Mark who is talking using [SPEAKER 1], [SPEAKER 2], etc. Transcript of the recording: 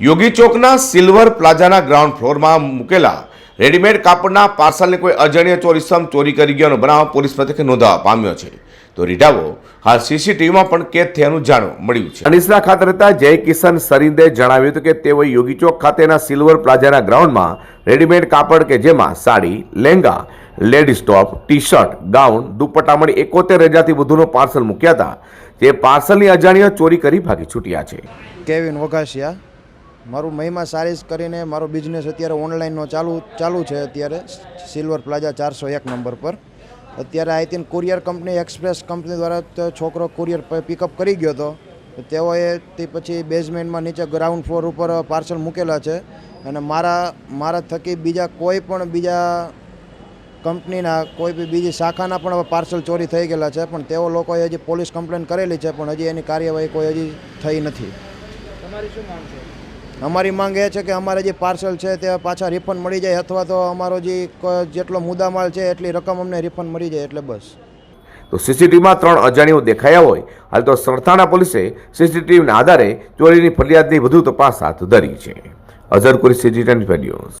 [SPEAKER 1] યોગી ચોકના silver પ્લાઝાના ground ફ્લોરમાં મૂકેલા readymade કાપડના પાર્સલને કોઈ અજાણ્યા ચોરીસમ ચોરી કરી ગયાનો બનાવ પોલીસ મથકે નોંધાવા પામ્યો છે. તો રીઢાવો હાલ સીસીટીવીમાં પણ કેદ થયાનું જાણવા મળ્યું છે. અનિસના ખાતે રહેતા જય કિશન સરિંદે જણાવ્યું હતું કે તેઓ યોગી ચોક ખાતેના સિલ્વર પ્લાઝાના ગ્રાઉન્ડમાં રેડીમેડ કાપડ કે જેમાં sari lehenga ladies top T shirt gown dupatta મળી એકોતેર હજારથી વધુનો પાર્સલ મૂક્યા હતા. જે પાર્સલની અજાણ્યા ચોરી કરી ભાગી છૂટ્યા છે.
[SPEAKER 2] કેવિન વઘાસિયા મારું મહિમા સારીસ કરીને મારો બિઝનેસ અત્યારે ઓનલાઈનનો ચાલુ ચાલુ છે અત્યારે. સિલ્વર પ્લાઝા ચારસો એક નંબર પર. અત્યારે I think courier company express company દ્વારા છોકરો કુરિયર પિકઅપ કરી ગયો હતો. તેઓએ તે પછી બેઝમેન્ટમાં નીચે ગ્રાઉન્ડ ફ્લોર ઉપર પાર્સલ મૂકેલા છે. અને મારા મારા થકી બીજા કોઈ પણ બીજા કંપનીના, કોઈ બી બીજી શાખાના પણ પાર્સલ ચોરી થઈ ગયેલા છે. પણ તેઓ લોકોએ હજી પોલીસ કમ્પ્લેન કરેલી છે, પણ હજી એની કાર્યવાહી કોઈ હજી થઈ નથી. અમારી માંગ એ છે કે અમારે જે પાર્સલ છે તે પાછા રિફંડ મળી જાય અથવા તો અમારો જે જેટલો મુદ્દામાલ છે એટલી રકમ અમને રિફંડ મળી જાય એટલે બસ.
[SPEAKER 1] તો સીસીટીવીમાં ત્રણ અજાણ્યો દેખાયા હોય. હાલ તો સરથાણા પોલીસે સીસીટીવીના આધારે ચોરીની ફરિયાદની વધુ તપાસ હાથ ધરી છે. અઝર કુરી ન્યૂઝ.